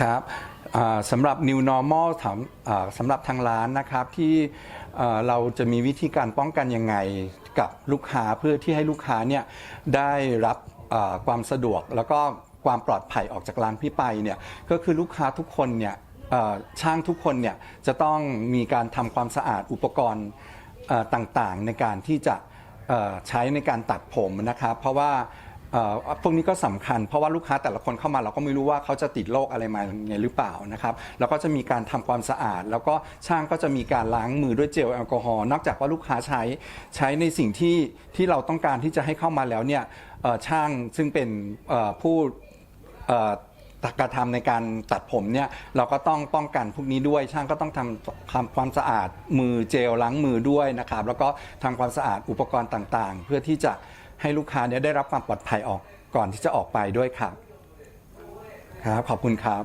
ครับสำหรับ New Normal ถามสำหรับทางร้านนะครับที่เราจะมีวิธีการป้องกันยังไงกับลูกค้าเพื่อที่ให้ลูกค้าเนี่ยได้รับความสะดวกแล้วก็ความปลอดภัยออกจากร้านพี่ไปเนี่ยก็คือลูกค้าทุกคนเนี่ยช่างทุกคนเนี่ยจะต้องมีการทำความสะอาดอุปกรณ์ต่างๆ ในการที่จะใช้ในการตัดผมนะครับ เพราะว่า เอ่อพวกนี้ก็สำคัญ เพราะว่าลูกค้าแต่ละคนเข้ามาเราก็ไม่รู้ว่าเขาจะติดโรคอะไรมาไงหรือเปล่านะครับแล้วก็จะมีการทำความสะอาด แล้วก็ช่างก็จะมีการล้างมือด้วยเจลแอลกอฮอล์นอกจากว่าลูกค้าใช้ใช้ในสิ่งที่ที่เราต้องการที่จะให้เข้ามาแล้วเนี่ยเอ่อช่างซึ่งเป็นเอ่อผู้เอ่อ กระทำในการตัดผมเนี่ยเราก็ต้องป้องกันพวกนี้ด้วย ช่างก็ต้องทำทำความสะอาดมือเจลล้างมือด้วยนะครับ แล้วก็ทำความสะอาดอุปกรณ์ต่างๆ เพื่อที่จะ ให้ลูกค้าเนี่ยได้รับความปลอดภัยออกก่อนที่จะออกไปด้วยครับ ครับ ขอบคุณครับ